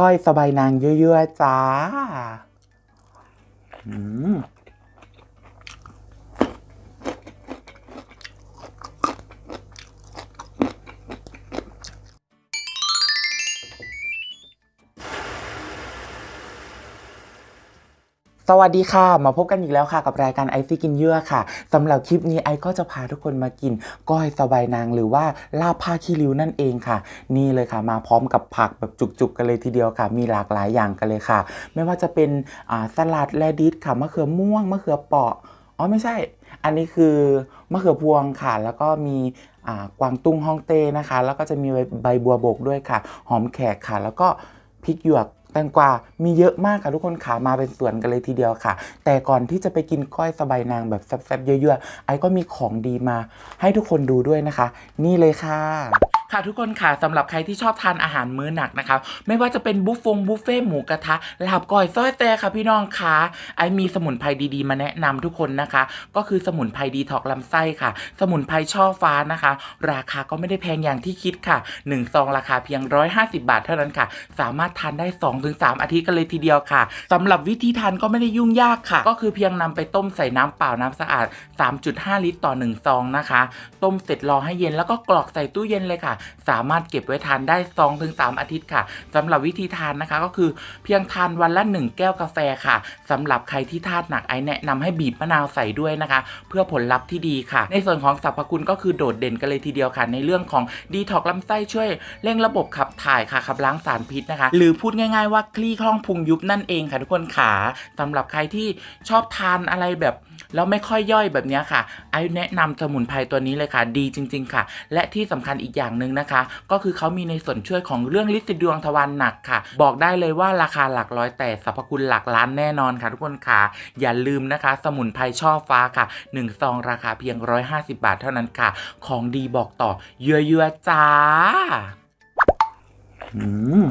ก้อยสบายนางเยอะๆจ้า อืม สวัสดีค่ะ มาพบกันอีกแล้วค่ะ กับรายการไอซี่กินเยื่อค่ะสำหรับคลิปนี้ไอก็จะพาทุกคนมากิน ก้อยสบายนางหรือว่าลาบผ้าขี้ริ้วนั่นเองค่ะ นี่เลยค่ะ มาพร้อมกับผักแบบจุกๆกันเลยทีเดียวค่ะ มีหลากหลายอย่างกันเลยค่ะ ไม่ว่าจะเป็นสลัดแลดิสค่ะมะเขือม่วงมะเขือเปราะอ๋อไม่ใช่ อันนี้คือมะเขือพวงค่ะ แล้วก็มีกวางตุ้งฮ่องเต้นะคะ แล้วก็จะมีใบบัวบกด้วยค่ะ หอมแขกค่ะ แล้วก็พริกหยวก แตงกวา มีเยอะมากค่ะทุกคนขามาเป็นสวนกันเลยทีเดียวค่ะ แต่ก่อนที่จะไปกินก้อยสบายนางแบบแซ่บๆเยอะๆไอ้ก็มีของดีมา ให้ทุกคนดูด้วยนะคะ นี่เลยค่ะ ค่ะทุกคนค่ะสำหรับใครที่ชอบทานอาหารมื้อหนักนะคะไม่ว่าจะเป็นบุฟฟงบุฟเฟ่ต์หมูกระทะลาบก้อยซอยแต่ค่ะพี่น้องค่ะไอมีสมุนไพรดีๆ มาแนะนำทุกคนนะคะ ก็คือสมุนไพรดีท็อกลำไส้ค่ะ สมุนไพรช่อฟ้านะคะ ราคาก็ไม่ได้แพงอย่างที่คิดค่ะ1ซองราคาเพียง 150 บาทเท่านั้นค่ะ สามารถทานได้ 2-3 อาทิตย์กันเลยทีเดียวค่ะสำหรับวิธีทานก็ไม่ได้ยุ่งยากค่ะ ก็คือเพียงนำไปต้มใส่น้ำเปล่าน้ำสะอาด 3.5 ลิตรต่อ 1 ซองนะคะ ต้มเสร็จรอให้เย็นแล้วก็กรอกใส่ตู้เย็นเลยค่ะสามารถเก็บไว้ทานได้ 2-3 อาทิตย์ค่ะสำหรับวิธีทานนะคะก็คือเพียงทานวันละ 1 แก้วกาแฟค่ะสำหรับใครที่ธาตุหนักไอแนะนำให้บีบมะนาวใส่ด้วยนะคะ เพื่อผลลัพธ์ที่ดีค่ะ ในส่วนของสรรพคุณก็คือโดดเด่นกันเลยทีเดียวค่ะ ในเรื่องของดีท็อกลำไส้ช่วยเร่งระบบขับถ่ายค่ะขับล้างสารพิษนะคะ หรือพูดง่าย ๆว่าคลี่คล่องพุงยุบนั่นเองค่ะทุกคนขาสำหรับใครที่ชอบทานอะไรแบบ แล้วไม่ค่อยย่อยแบบนี้ค่ะไอแนะนำสมุนไพรตัวนี้เลยค่ะ ดีจริง ๆค่ะ และที่สำคัญอีกอย่างหนึ่งนะคะ ก็คือเขามีในส่วนช่วยของเรื่องลิซิดวงทวารหนักค่ะ บอกได้เลยว่าราคาหลักร้อยแต่สรรพคุณหลักล้านแน่นอนค่ะ ทุกคนค่ะ อย่าลืมนะคะ สมุนไพรช่อฟ้าค่ะ1ซองราคาเพียง 150 บาทเท่านั้นค่ะ ของดีบอกต่อเยอะๆจ้า อืม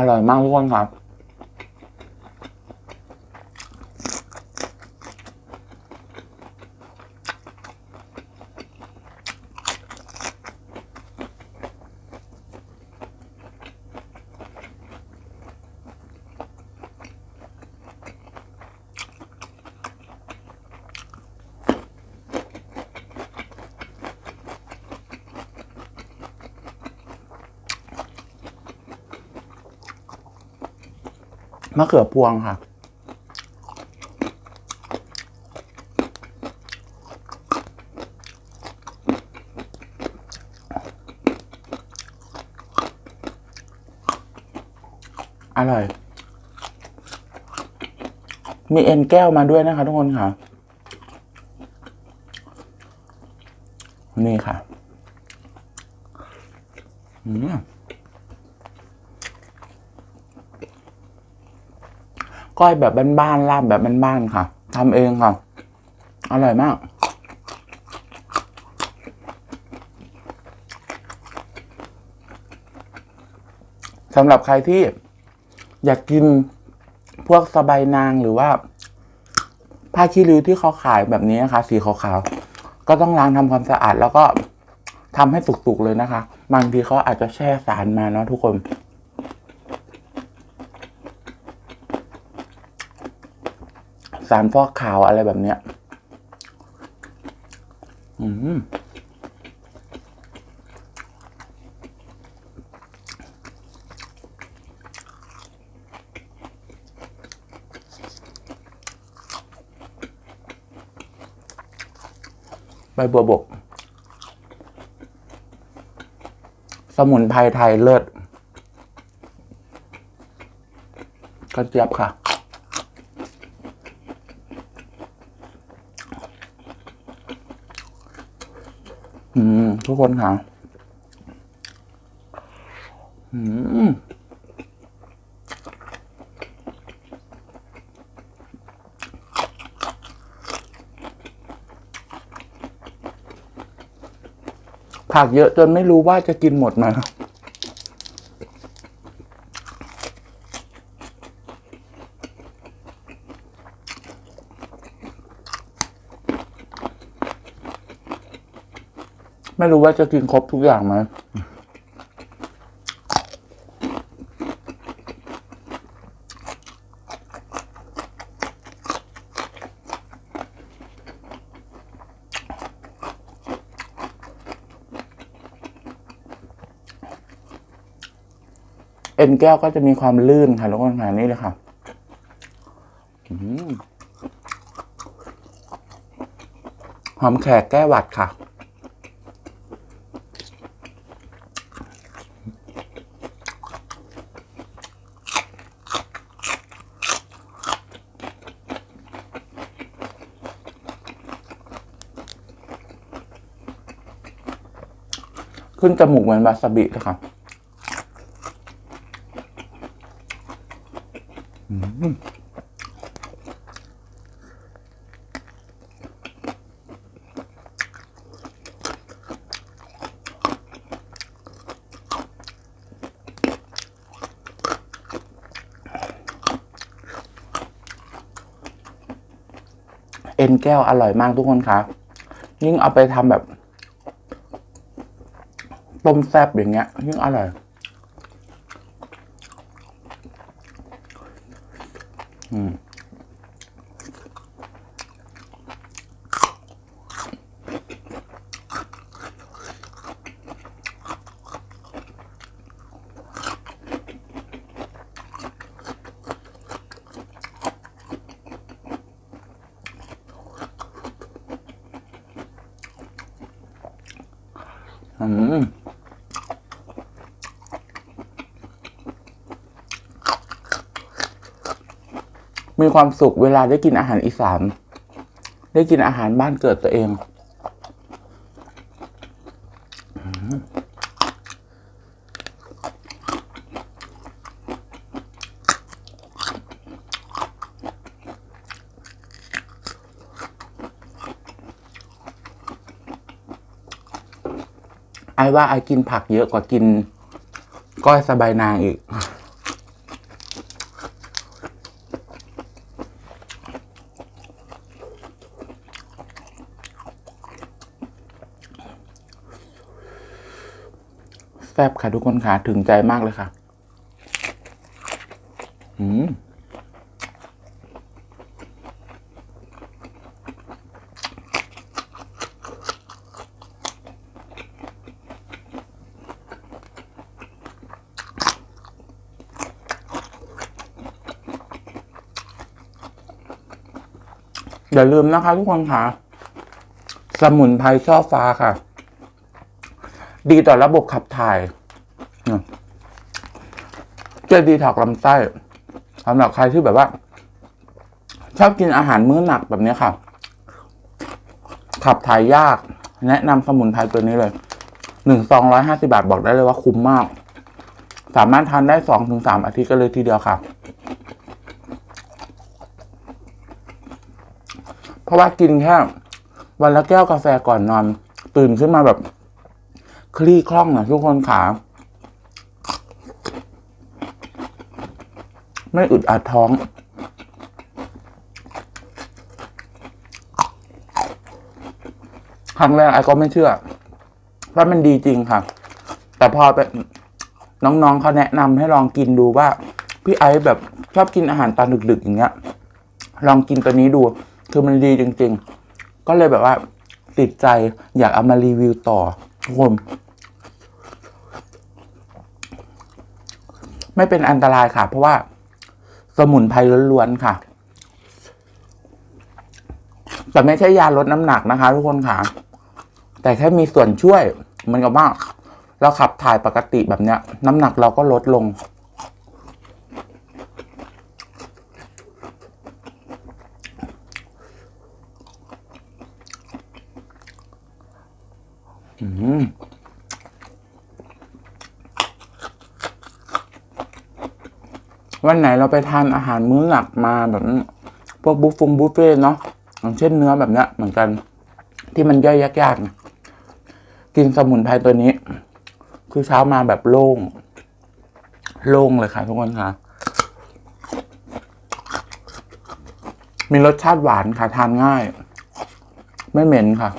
อร่อยม มะเขือพวงค่ะ อร่อย มีเอ็นแก้วมาด้วยนะคะทุกคนค่ะ นี่ค่ะ อืม ก้อยแบบบ้านๆลาบแบบบ้านๆค่ะทำเองค่ะ อร่อยมาก สำหรับใครที่อยากกินพวกสบายนางหรือว่า ผ้าคีริ้วที่เขาขายแบบนี้นะคะ สีขาวๆ ก็ต้องล้างทำความสะอาดแล้วก็ทำให้สุกๆเลยนะคะ บางทีเขาอาจจะแช่สารมาเนาะทุกคน สารฟอกขาวอะไรแบบเนี้ย อืมใบบัวบก สมุนไพรไทยเลิศกระเจี๊ยบค่ะ อืม ทุกคนค่ะอืมผักเยอะจนไม่รู้ว่าจะกินหมดไหม ไม่รู้ว่าจะกินครบทุกอย่างไหมเอ็นแก้วก็จะมีความลื่นค่ะทุกคนค่ะนี่เลยค่ะอืมหอมแขกแก้หวัดค่ะ นจมูกเหมือนวาซาบิเลยค่ะเอ็นแก้วอร่อยมากทุกคนคะยิ่งเอาไปทำแบบ ต้มแซบอย่างเงี้ยยิ่งอร่อยอืม มีความสุขเวลาได้กินอาหารอีสาน ได้กินอาหารบ้านเกิดตัวเองไอ้ว่าไอ้กินผักเยอะกว่ากินก้อยสบายนางอีก ซ่บค่ะทุกคนค่ะถึงใจมากเลยค่ะ อืมอย่าลืมนะคะทุกคนค่ะ สมุนไพรช่อฟ้าค่ะ ดีต่อระบบขับถ่ายเนี่ยจะดีถอกลำไส้สำหรับใครที่แบบว่า ชอบกินอาหารมื้อหนักแบบนี้ค่ะ ขับถ่ายยาก แนะนำสมุนไพรตัวนี้เลยหนึ่งซองร้อยห้าสิบาทบอกได้เลยว่าคุ้มมาก สามารถทานได้สองถึงสามอาทิตย์ก็เลยทีเดียวค่ะ เพราะว่ากินแค่วันละแก้วกาแฟก่อนนอน ตื่นขึ้นมาแบบ คลี่คล่องนะทุกคนขาไม่อึดอัดท้อง ครั้งแรกไอ้ก็ไม่เชื่อ ว่ามันดีจริงค่ะ แต่พอไปน้องๆเขาแนะนำให้ลองกินดูว่า พี่ไอซ์แบบชอบกินอาหารตอนดึกๆอย่างเงี้ย ลองกินตัวนี้ดู คือมันดีจริง ๆ ก็เลยแบบว่าติดใจอยากเอามารีวิวต่อทุกคน ไม่เป็นอันตรายค่ะ เพราะว่าสมุนไพรล้วนๆค่ะ แต่ไม่ใช่ยาลดน้ำหนักนะคะ ทุกคนค่ะ แต่แค่มีส่วนช่วยมือนกับว่าเราขับถ่ายปกติแบบเนี้ย น้ำหนักเราก็ลดลง อืม วันไหนเราไปทานอาหารมื้อหลักมาแบบพวกบุฟฟงบุฟเฟ่ต์เนาะอย่างเช่นเนื้อแบบเนี้ยเหมือนกัน ที่มันย่อยยากๆกินสมุนไพรตัวนี้ คือเช้ามาแบบโล่ง โล่งเลยค่ะทุกคนค่ะ มีรสชาติหวานค่ะทานง่าย ไม่เหม็นค่ะ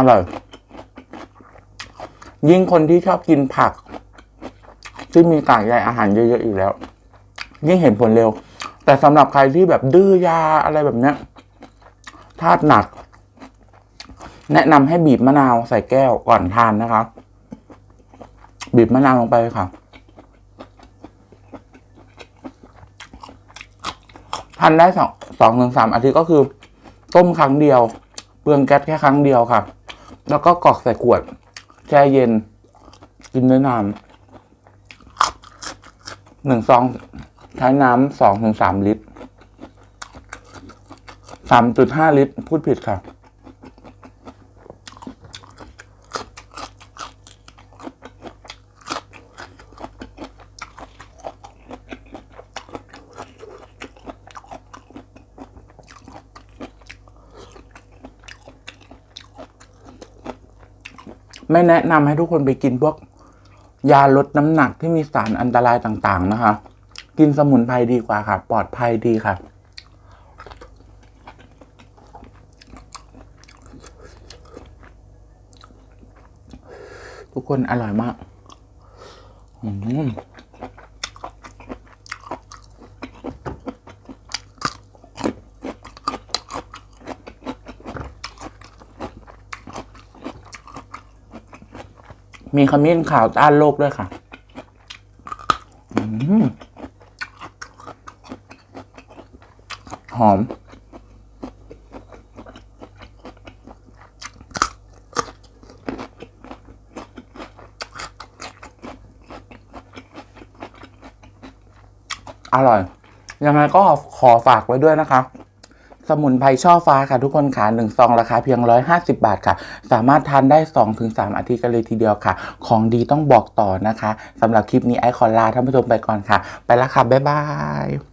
อร่อย ยิ่งคนที่ชอบกินผัก ที่มีกากใยอาหารเยอะๆอีกแล้ว ยิ่งเห็นผลเร็ว แต่สำหรับใครที่แบบดื้อยาอะไรแบบเนี้ยธาตุหนัก แนะนำให้บีบมะนาวใส่แก้วก่อนทานนะครับบีบมะนาวลงไปค่ะทานได้สองสองถึงสามอาทิตย์ก็คือ ต้มครั้งเดียว เปลืองแก๊สแค่ครั้งเดียวค่ะ แล้วก็กรอกใส่ขวด แช่เย็น กินด้วยน้ำหนึ่งซอง ใช้น้ำสองถึงสามลิตรสามจุดห้าลิตร พูดผิดค่ะ ไม่แนะนำให้ทุกคนไปกินพวกยาลดน้ำหนักที่มีสารอันตรายต่างๆนะคะ กินสมุนไพรดีกว่าค่ะ ปลอดภัยดีค่ะ ทุกคนอร่อยมาก อืม มีขมิ้นขาวต้านโรคด้วยค่ะอหอม อร่อย ยังไงก็ขอฝากไว้ด้วยนะคะ สมุนไพรช่อฟ้าค่ะทุกคนค่ะหนึ่งซองราคาเพียง 150 บาทค่ะ สามารถทานได้ 2-3 อาทิตย์กันเลยทีเดียวค่ะ ของดีต้องบอกต่อนะคะสำหรับคลิปนี้ไอคอนลาท่านผู้ชมไปก่อนค่ะ ไปแล้วค่ะ บ๊ายบาย